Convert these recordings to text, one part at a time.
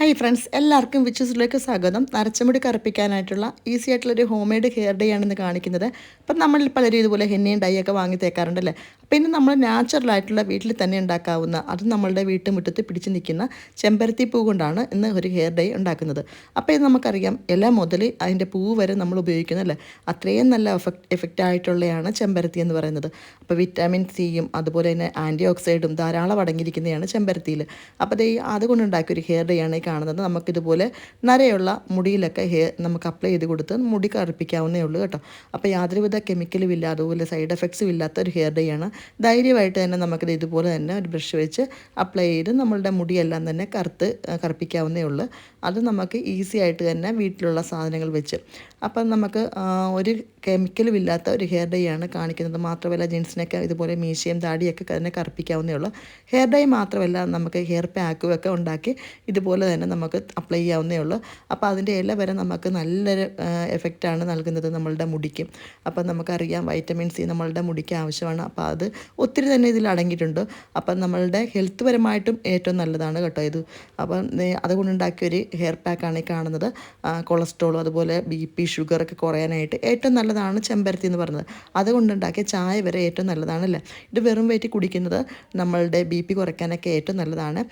Hi friends എല്ലാവർക്കും വിച്ചസിലേക്ക് സ്വാഗതം. നരച്ചമുടി കറുപ്പിക്കാനായിട്ടുള്ള ഈസി ആയിട്ടുള്ളൊരു ഹോം മെയ്ഡ് ഹെയർ ഡേ ആണെന്ന് കാണിക്കുന്നത്. അപ്പം നമ്മൾ പലരും ഇതുപോലെ ഹെന്നയും ഡൈ ഒക്കെ വാങ്ങി തേക്കാറുണ്ടല്ലേ? അപ്പം ഇന്ന് നമ്മൾ നാച്ചുറൽ ആയിട്ടുള്ള വീട്ടിൽ തന്നെ ഉണ്ടാക്കാവുന്ന അത് നമ്മളുടെ വീട്ടുമുറ്റത്ത് പിടിച്ച് നിൽക്കുന്ന ചെമ്പരത്തി പൂ കൊണ്ടാണ് ഇന്ന് ഒരു ഹെയർ ഡൈ ഉണ്ടാക്കുന്നത്. അപ്പോൾ ഇത് നമുക്കറിയാം ഇല മുതൽ അതിന്റെ പൂ വരെ നമ്മൾ ഉപയോഗിക്കുന്നല്ലേ അത്രയും നല്ല എഫക്റ്റ് എഫക്റ്റ് ആയിട്ടുള്ളതാണ് ചെമ്പരത്തി എന്ന് പറയുന്നത്. അപ്പോൾ വിറ്റാമിൻ സിയും അതുപോലെ തന്നെ ആന്റി ഓക്സൈഡും ധാരാളം അടങ്ങിയിരിക്കുന്നതാണ് ചെമ്പരത്തിയിൽ. അപ്പോൾ അത് അതുകൊണ്ട് ഉണ്ടാക്കിയ ഒരു ഹെയർ ഡേ ആണ് കാണുന്നത് നമുക്കിതുപോലെ നരയുള്ള മുടിയിലൊക്കെ ഹെയർ നമുക്ക് അപ്ലൈ ചെയ്ത് കൊടുത്ത് മുടി കറുപ്പിക്കാവുന്നേ ഉള്ളൂ കേട്ടോ. അപ്പോൾ യാതൊരുവിധ കെമിക്കലും ഇല്ല അതുപോലെ സൈഡ് എഫക്ട്സും ഇല്ലാത്ത ഒരു ഹെയർ ഡേ ആണ്. ധൈര്യമായിട്ട് തന്നെ നമുക്കിത് ഇതുപോലെ തന്നെ ഒരു ബ്രഷ് വെച്ച് അപ്ലൈ ചെയ്ത് നമ്മളുടെ മുടിയെല്ലാം തന്നെ കറുത്ത് കറുപ്പിക്കാവുന്നേ ഉള്ളൂ. അത് നമുക്ക് ഈസി ആയിട്ട് തന്നെ വീട്ടിലുള്ള സാധനങ്ങൾ വെച്ച്. അപ്പം നമുക്ക് ഒരു കെമിക്കലും ഇല്ലാത്ത ഒരു ഹെയർ ഡേ ആണ് കാണിക്കുന്നത്. മാത്രമല്ല ജെൻസിനൊക്കെ ഇതുപോലെ മീശയും താടിയൊക്കെ തന്നെ കറുപ്പിക്കാവുന്നേ ഉള്ളൂ. ഹെയർ ഡേ മാത്രമല്ല നമുക്ക് ഹെയർ പാക്കും ഒക്കെ ഉണ്ടാക്കി ഇതുപോലെ തന്നെ നമുക്ക് അപ്ലൈ ചെയ്യാവുന്നേ ഉള്ളൂ. അപ്പോൾ അതിന്റെ ഇല വരെ നമുക്ക് നല്ലൊരു എഫക്റ്റാണ് നൽകുന്നത് നമ്മളുടെ മുടിക്ക്. അപ്പം നമുക്കറിയാം വൈറ്റമിൻ സി നമ്മളുടെ മുടിക്ക് ആവശ്യമാണ്. അപ്പോൾ അത് ഒത്തിരി തന്നെ ഇതിൽ അടങ്ങിയിട്ടുണ്ട്. അപ്പം നമ്മളുടെ ഹെൽത്ത് പരമായിട്ടും ഏറ്റവും നല്ലതാണ് കേട്ടോ ഇത്. അപ്പം അതുകൊണ്ടുണ്ടാക്കിയൊരു ഹെയർ പാക്കാണ് ഈ കാണുന്നത്. കൊളസ്ട്രോളും അതുപോലെ ബി പി ഷുഗറൊക്കെ കുറയാനായിട്ട് ഏറ്റവും നല്ലതാണ് ചെമ്പരത്തി എന്ന് പറയുന്നത്. അതുകൊണ്ടുണ്ടാക്കിയ ചായ വരെ ഏറ്റവും നല്ലതാണല്ലേ ഇത് വെറും വയറ്റി കുടിക്കുന്നത് നമ്മളുടെ ബി പി കുറയ്ക്കാനൊക്കെ ഏറ്റവും നല്ലതാണ്.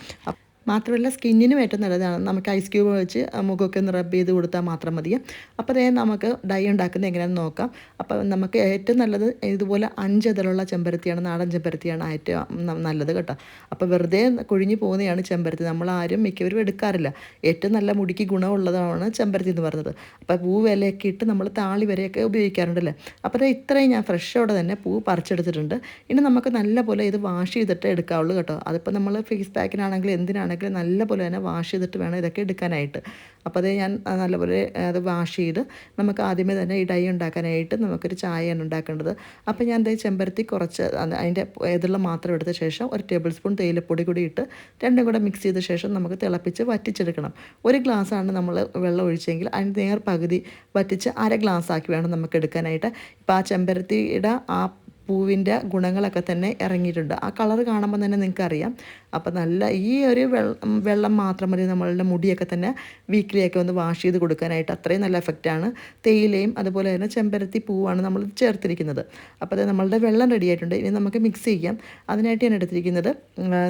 മാത്രമല്ല സ്കിന്നിനും ഏറ്റവും നല്ലതാണ്. നമുക്ക് ഐസ് ക്യൂബ് വെച്ച് മുഖമൊക്കെ ഒന്ന് റബ്ബ് ചെയ്ത് കൊടുത്താൽ മാത്രം മതി. അപ്പോൾ അതേ നമുക്ക് ഡൈ ഉണ്ടാക്കുന്നത് എങ്ങനെയാണെന്ന് നോക്കാം. അപ്പോൾ നമുക്ക് ഏറ്റവും നല്ലത് ഇതുപോലെ അഞ്ചതിലുള്ള ചെമ്പരത്തിയാണ് നാടൻ ചെമ്പരത്തിയാണ് ഏറ്റവും നല്ലത് കേട്ടോ. അപ്പോൾ വെറുതെ കൊഴിഞ്ഞു പോകുന്നതാണ് ചെമ്പരത്തി. നമ്മൾ ആരും മിക്കവരും എടുക്കാറില്ല. ഏറ്റവും നല്ല മുടിക്ക് ഗുണമുള്ളതാണ് ചെമ്പരത്തി എന്ന് പറഞ്ഞത് അപ്പോൾ പൂ വിലയൊക്കെ ഇട്ട് നമ്മൾ താളി വരെയൊക്കെ ഉപയോഗിക്കാറുണ്ടല്ലേ അപ്പോൾ ഇത്രയും ഞാൻ ഫ്രഷോടെ തന്നെ പൂ പറിച്ചെടുത്തിട്ടുണ്ട്. ഇനി നമുക്ക് നല്ല പോലെ ഇത് വാഷ് ചെയ്തിട്ട് എടുക്കാവുള്ളൂ കേട്ടോ. അതിപ്പോൾ നമ്മൾ ഫേസ് പാക്കിനാണെങ്കിലും എന്തിനാണെങ്കിലും നല്ല പോലെ തന്നെ വാഷ് ചെയ്തിട്ട് വേണം ഇതൊക്കെ എടുക്കാനായിട്ട്. അപ്പോൾ അത് ഞാൻ നല്ലപോലെ അത് വാഷ് ചെയ്ത് നമുക്ക് ആദ്യമേ തന്നെ ഈ ഡൈ ഉണ്ടാക്കാനായിട്ട് നമുക്കൊരു ചായയാണ് ഉണ്ടാക്കേണ്ടത്. അപ്പോൾ ഞാൻ ദേ ചെമ്പരത്തി കുറച്ച് അത് അതിന്റെ ഇതുള്ള മാത്രം എടുത്ത ശേഷം ഒരു ടേബിൾ സ്പൂൺ തേയിലപ്പൊടി കൂടി ഇട്ട് രണ്ടും കൂടെ മിക്സ് ചെയ്ത ശേഷം നമുക്ക് തിളപ്പിച്ച് വറ്റിച്ചെടുക്കണം. ഒരു ഗ്ലാസ്സാണ് നമ്മൾ വെള്ളം ഒഴിച്ചെങ്കിൽ അതിന് നേർ പകുതി വറ്റിച്ച് അര ഗ്ലാസ് ആക്കി വേണം നമുക്ക് എടുക്കാനായിട്ട്. ഇപ്പോൾ ആ ചെമ്പരത്തിയുടെ ആ പൂവിന്റെ ഗുണങ്ങളൊക്കെ തന്നെ ഇറങ്ങിയിട്ടുണ്ട്. ആ കളർ കാണുമ്പോൾ തന്നെ നിങ്ങൾക്ക് അറിയാം അപ്പോൾ നല്ല ഈ ഒരു വെള്ളം മാത്രം മതി നമ്മളുടെ മുടിയൊക്കെ തന്നെ വീക്കിലിയൊക്കെ ഒന്ന് വാഷ് ചെയ്ത് കൊടുക്കാനായിട്ട് അത്രയും നല്ല എഫക്റ്റാണ്. തേയിലയും അതുപോലെ തന്നെ ചെമ്പരത്തി പൂവാണ് നമ്മൾ ചേർത്തിരിക്കുന്നത്. അപ്പോൾ അത് നമ്മളുടെ വെള്ളം റെഡി ആയിട്ടുണ്ട്. ഇനി നമുക്ക് മിക്സ് ചെയ്യാം. അതിനായിട്ട് ഞാൻ എടുത്തിരിക്കുന്നത്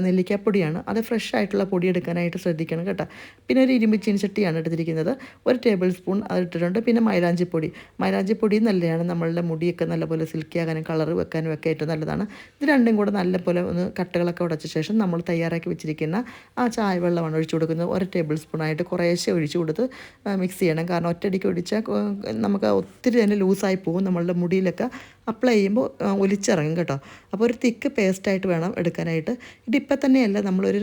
നെല്ലിക്കപ്പൊടിയാണ്. അത് ഫ്രഷ് ആയിട്ടുള്ള പൊടി എടുക്കാനായിട്ട് ശ്രദ്ധിക്കണം കേട്ടോ. പിന്നെ ഒരു ഇരുമ്പ് ചീനിച്ചട്ടിയാണ് എടുത്തിരിക്കുന്നത്. ഒരു ടേബിൾ സ്പൂൺ അത് ഇട്ടിട്ടുണ്ട്. പിന്നെ മൈലാഞ്ചിപ്പൊടി മൈലാഞ്ചിപ്പൊടി നല്ലതാണ് നമ്മളുടെ മുടിയൊക്കെ നല്ലപോലെ സിൽക്കി ആകാനും കളർ വെക്കാനും ഒക്കെ ഏറ്റവും നല്ലതാണ്. ഇത് രണ്ടും കൂടെ നല്ലപോലെ ഒന്ന് കട്ടകളൊക്കെ ഉടച്ച ശേഷം നമ്മൾ തയ്യാറാക്കി വെച്ചിരിക്കുന്ന ആ ചായ വെള്ളമാണ് ഒഴിച്ചു കൊടുക്കുന്നത്. ഒരു ടേബിൾ സ്പൂണായിട്ട് കുറേശ്ശെ ഒഴിച്ചു കൊടുത്ത് മിക്സ് ചെയ്യണം. കാരണം ഒറ്റയടിക്ക് ഒഴിച്ചാൽ നമുക്ക് ഒത്തിരി തന്നെ ലൂസായി പോകും. നമ്മളുടെ മുടിയിലൊക്കെ അപ്ലൈ ചെയ്യുമ്പോൾ ഒലിച്ചിറങ്ങും കേട്ടോ. അപ്പോൾ ഒരു തിക്ക് പേസ്റ്റായിട്ട് വേണം എടുക്കാനായിട്ട്. ഇതിപ്പോൾ തന്നെയല്ല നമ്മളൊരു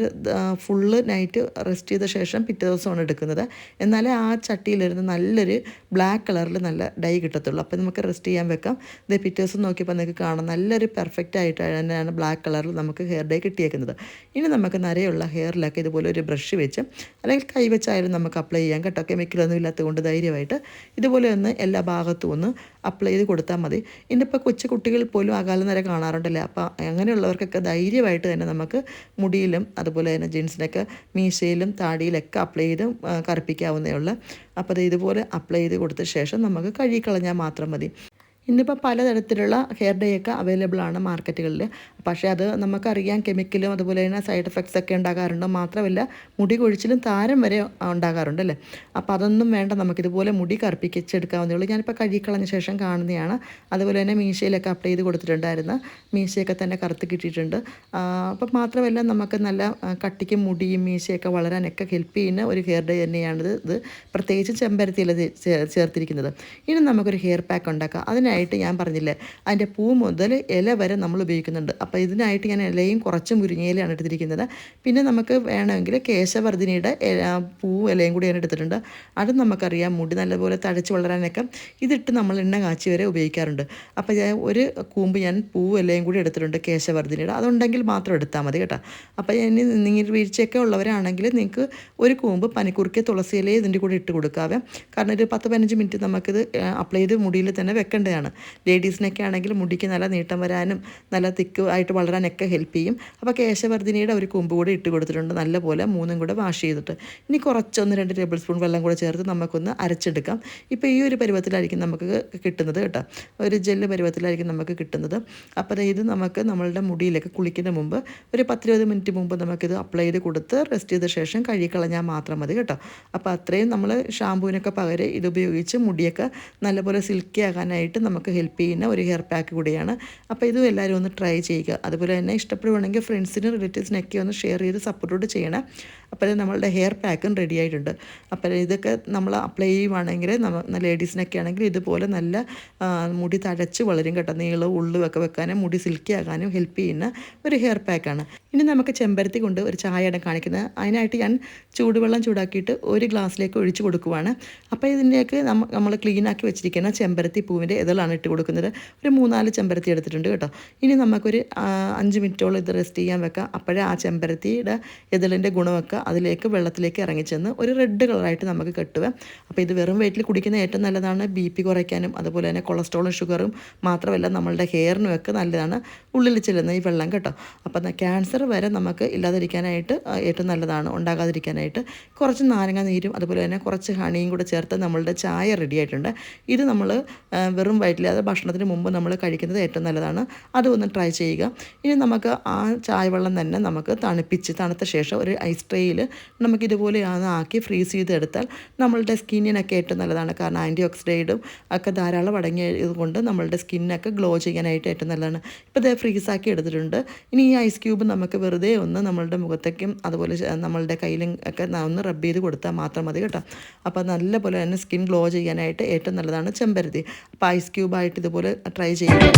ഫുള്ള് നൈറ്റ് റെസ്റ്റ് ചെയ്ത ശേഷം പിറ്റേ ദിവസമാണ് എടുക്കുന്നത്. എന്നാലേ ആ ചട്ടിയിലിരുന്ന് നല്ലൊരു ബ്ലാക്ക് കളറിൽ നല്ല ഡൈ കിട്ടത്തുള്ളൂ. അപ്പോൾ നമുക്ക് റെസ്റ്റ് ചെയ്യാൻ വെക്കാം. ഇത് പിറ്റേ ദിവസം നോക്കിയപ്പോൾ നിങ്ങൾക്ക് കാണാം നല്ലൊരു പെർഫെക്റ്റ് ആയിട്ട് തന്നെയാണ് ബ്ലാക്ക് കളറിൽ നമുക്ക് ഹെയർ ഡൈ കിട്ടിയേക്കുന്നത്. ഇനി നമുക്ക് നരയുള്ള ഹെയറിലൊക്കെ ഇതുപോലെ ഒരു ബ്രഷ് വെച്ച് അല്ലെങ്കിൽ കൈ വെച്ചായാലും നമുക്ക് അപ്ലൈ ചെയ്യാം കേട്ടോ. കെമിക്കലൊന്നും ഇല്ലാത്തത് കൊണ്ട് ധൈര്യമായിട്ട്. ഇതുപോലെ ഒന്ന് എല്ലാ ഭാഗത്തും ഒന്ന് അപ്ലൈ ചെയ്ത് കൊടുത്താൽ മതി. ഇന്നിപ്പോൾ കൊച്ചു കുട്ടികൾ പോലും അകാല നിര കാണാറുണ്ടല്ലേ? അപ്പോൾ അങ്ങനെയുള്ളവർക്കൊക്കെ ധൈര്യമായിട്ട് തന്നെ നമുക്ക് മുടിയിലും അതുപോലെ തന്നെ ജീൻസിനൊക്കെ മീശയിലും താടിയിലൊക്കെ അപ്ലൈ ചെയ്ത് കറുപ്പിക്കാവുന്നേ ഉള്ളൂ. അപ്പോൾ അത് ഇതുപോലെ അപ്ലൈ ചെയ്ത് കൊടുത്ത ശേഷം നമുക്ക് കഴുകിക്കളഞ്ഞാൽ മാത്രം മതി. ഇന്നിപ്പോൾ പലതരത്തിലുള്ള ഹെയർ ഡേ ഒക്കെ അവൈലബിൾ ആണ് മാർക്കറ്റുകളിൽ പക്ഷേ അത് നമുക്കറിയാം കെമിക്കലും അതുപോലെ തന്നെ സൈഡ് എഫക്ട്സ് ഒക്കെ ഉണ്ടാകാറുണ്ട്. മാത്രമല്ല മുടി കൊഴിച്ചിലും താരം വരെ ഉണ്ടാകാറുണ്ട് അല്ലേ? അപ്പോൾ അതൊന്നും വേണ്ട നമുക്കിതുപോലെ മുടി കറുപ്പിച്ചെടുക്കാവുന്നേ ഉള്ളൂ. ഞാനിപ്പോൾ കഴുകിക്കളഞ്ഞ ശേഷം കാണുന്നതാണ്. അതുപോലെ തന്നെ മീശയിലൊക്കെ അപ്ലൈ ചെയ്ത് കൊടുത്തിട്ടുണ്ടായിരുന്നു. മീശയൊക്കെ തന്നെ കറുത്ത് കിട്ടിയിട്ടുണ്ട്. അപ്പം മാത്രമല്ല നമുക്ക് നല്ല കട്ടിക്കും മുടിയും മീശയൊക്കെ വളരാനൊക്കെ ഹെൽപ്പ് ചെയ്യുന്ന ഒരു ഹെയർ ഡേ തന്നെയാണിത്. ഇത് പ്രത്യേകിച്ച് ചെമ്പരത്തിയിൽ ചേർത്തിരിക്കുന്നത്. ഇനി നമുക്കൊരു ഹെയർ പാക്ക് ഉണ്ടാക്കാം. അതിനായിട്ട് ഞാൻ പറഞ്ഞില്ലേ? അതിന്റെ പൂ മുതൽ ഇല വരെ നമ്മൾ ഉപയോഗിക്കുന്നുണ്ട്. അപ്പോൾ ഇതിനായിട്ട് ഞാൻ ഇലയും കുറച്ച് മുരിങ്ങയിലാണ് എടുത്തിരിക്കുന്നത്. പിന്നെ നമുക്ക് വേണമെങ്കിൽ കേശവർദ്ധിനിയുടെ പൂ ഇലയും കൂടി ഞാൻ എടുത്തിട്ടുണ്ട്. അത് നമുക്കറിയാം മുടി നല്ലപോലെ തഴച്ച് വളരാനൊക്കെ ഇതിട്ട് നമ്മൾ എണ്ണ കാച്ചി വരെ ഉപയോഗിക്കാറുണ്ട്. അപ്പോൾ ഞാൻ ഒരു കൂമ്പ് ഞാൻ പൂ ഇലയും കൂടി എടുത്തിട്ടുണ്ട് കേശവർദ്ധിനിയുടെ. അതുണ്ടെങ്കിൽ മാത്രം എടുത്താൽ മതി കേട്ടോ. അപ്പോൾ ഇനി നീർ വീഴ്ചയൊക്കെ ഉള്ളവരാണെങ്കിൽ നിങ്ങൾക്ക് ഒരു കൂമ്പ് പനിക്കുറുക്കിയ തുളസി ഇലയെ ഇതിന്റെ കൂടെ ഇട്ട് കൊടുക്കാവേ. കാരണം ഒരു പത്ത് പതിനഞ്ച് മിനിറ്റ് നമുക്കിത് അപ്ലൈ ചെയ്ത് മുടിയിൽ തന്നെ വെക്കേണ്ടതാണ്. ആണ് ലേഡീസിനൊക്കെ ആണെങ്കിൽ മുടിക്ക് നല്ല നീട്ടം വരാനും നല്ല തിക്ക് ആയിട്ട് വളരാനൊക്കെ ഹെൽപ്പ് ചെയ്യും. അപ്പോൾ കേശവർദ്ധിനിയുടെ ഒരു കൊമ്പ് കൂടെ ഇട്ട് കൊടുത്തിട്ടുണ്ട് നല്ലപോലെ മൂന്നും കൂടെ വാഷ് ചെയ്തിട്ട്. ഇനി കുറച്ചൊന്ന് രണ്ട് ടേബിൾ സ്പൂൺ വെള്ളം കൂടെ ചേർത്ത് നമുക്കൊന്ന് അരച്ചെടുക്കാം. ഇപ്പോൾ ഈ ഒരു പരുവത്തിലായിരിക്കും നമുക്ക് കിട്ടുന്നത് കേട്ടോ. ഒരു ജെല്ല് പരുവത്തിലായിരിക്കും നമുക്ക് കിട്ടുന്നത്. അപ്പോൾ ഇത് നമുക്ക് നമ്മളുടെ മുടിയിലൊക്കെ കുളിക്കുന്ന മുമ്പ് ഒരു പത്തിരുപത് മിനിറ്റ് മുമ്പ് നമുക്കിത് അപ്ലൈ ചെയ്ത് കൊടുത്ത് റെസ്റ്റ് ചെയ്ത ശേഷം കഴുകിക്കളഞ്ഞാൽ മാത്രം മതി കേട്ടോ. അപ്പോൾ അത്രയും നമ്മൾ ഷാമ്പൂവിനൊക്കെ പകരം ഇത് ഉപയോഗിച്ച് മുടിയൊക്കെ നല്ലപോലെ സിൽക്കി ആകാനായിട്ട് നമുക്ക് ഹെൽപ്പ് ചെയ്യുന്ന ഒരു ഹെയർ പാക്ക് കൂടിയാണ്. അപ്പോൾ ഇതും എല്ലാവരും ഒന്ന് ട്രൈ ചെയ്യുക. അതുപോലെ തന്നെ ഇഷ്ടപ്പെടുവാണെങ്കിൽ ഫ്രണ്ട്സിനും റിലേറ്റീവ്സിനൊക്കെ ഒന്ന് ഷെയർ ചെയ്ത് സപ്പോർട്ടോട് ചെയ്യണം. അപ്പോൾ നമ്മളുടെ ഹെയർ പാക്കും റെഡി ആയിട്ടുണ്ട്. അപ്പോൾ ഇതൊക്കെ നമ്മൾ അപ്ലൈ ചെയ്യുവാണെങ്കിൽ നമ്മൾ ലേഡീസിനൊക്കെ ആണെങ്കിൽ ഇതുപോലെ നല്ല മുടി തഴച്ച് വളരും കേട്ടോ. നീളവും ഉള്ളും ഒക്കെ വെക്കാനും മുടി സിൽക്കി ആകാനും ഹെൽപ്പ് ചെയ്യുന്ന ഒരു ഹെയർ പാക്കാണ് ഇനി നമുക്ക് ചെമ്പരത്തി കൊണ്ട് ഒരു ചായയാണ് കാണിക്കുന്നത്. അതിനായിട്ട് ഞാൻ ചൂടുവെള്ളം ചൂടാക്കിയിട്ട് ഒരു ഗ്ലാസ്സിലേക്ക് ഒഴിച്ച് കൊടുക്കുവാണ്. അപ്പോൾ ഇതിന്റെയൊക്കെ നമ്മൾ ക്ലീൻ ആക്കി വെച്ചിരിക്കുന്ന ചെമ്പരത്തി പൂവിന്റെ ഇതളാണ്. ഇട്ട് കൊടുക്കുന്നത്. ഒരു മൂന്നാൽ ചെമ്പരത്തി എടുത്തിട്ടുണ്ട് കേട്ടോ. ഇനി നമുക്കൊരു അഞ്ച് മിനിറ്റോളം ഇത് റെസ്റ്റ് ചെയ്യാൻ വെക്കാം. അപ്പോഴേ ആ ചെമ്പരത്തിയുടെ എതിലിന്റെ ഗുണമൊക്കെ അതിലേക്ക് വെള്ളത്തിലേക്ക് ഇറങ്ങിച്ചെന്ന് ഒരു റെഡ് കളറായിട്ട് നമുക്ക് കെട്ടുക. അപ്പോൾ ഇത് വെറും വെയിറ്റിൽ കുടിക്കുന്ന ഏറ്റവും നല്ലതാണ്. ബി പി കുറയ്ക്കാനും അതുപോലെ തന്നെ കൊളസ്ട്രോളും ഷുഗറും മാത്രമല്ല നമ്മളുടെ ഹെയറിനും ഒക്കെ നല്ലതാണ്. ഉള്ളിൽ ചെല്ലുന്ന ഈ വെള്ളം കേട്ടോ. അപ്പോൾ ക്യാൻസർ വരെ നമുക്ക് ഇല്ലാതിരിക്കാനായിട്ട് ഏറ്റവും നല്ലതാണ്. ഉണ്ടാകാതിരിക്കാനായിട്ട് കുറച്ച് നാരങ്ങ നീരും അതുപോലെ തന്നെ കുറച്ച് ഹണിയും കൂടെ ചേർത്ത് നമ്മളുടെ ചായ റെഡി ആയിട്ടുണ്ട്. ഇത് നമ്മൾ വെറും അത് ഭക്ഷണത്തിന് മുമ്പ് നമ്മൾ കഴിക്കുന്നത് ഏറ്റവും നല്ലതാണ്. അതും ഒന്ന് ട്രൈ ചെയ്യുക. ഇനി നമുക്ക് ആ ചായ വെള്ളം തന്നെ നമുക്ക് തണുപ്പിച്ച് തണുത്ത ശേഷം ഒരു ഐസ് ട്രേയിൽ നമുക്ക് ഇതുപോലെ ആക്കി ഫ്രീസ് ചെയ്തെടുത്താൽ നമ്മളുടെ സ്കിന്നിനൊക്കെ ഏറ്റവും നല്ലതാണ്. കാരണം ആന്റി ഓക്സിഡൈഡും ഒക്കെ ധാരാളം അടങ്ങിയത് കൊണ്ട് നമ്മളുടെ സ്കിന്നൊക്കെ ഗ്ലോ ചെയ്യാനായിട്ട് ഏറ്റവും നല്ലതാണ്. ഇപ്പോൾ ഇത് ഫ്രീസാക്കി എടുത്തിട്ടുണ്ട്. ഇനി ഈ ഐസ് ക്യൂബ് നമുക്ക് വെറുതെ ഒന്ന് നമ്മളുടെ മുഖത്തേക്കും അതുപോലെ നമ്മളുടെ കയ്യിലും ഒക്കെ ഒന്ന് റബ്ബ് ചെയ്ത് കൊടുത്താൽ മാത്രം മതി കേട്ടോ. അപ്പോൾ നല്ലപോലെ തന്നെ സ്കിൻ ഗ്ലോ ചെയ്യാനായിട്ട് ഏറ്റവും നല്ലതാണ് ചെമ്പരത്തി. അപ്പോൾ ഐസ് ക്യൂബായിട്ട് ഇതുപോലെ ട്രൈ ചെയ്യുക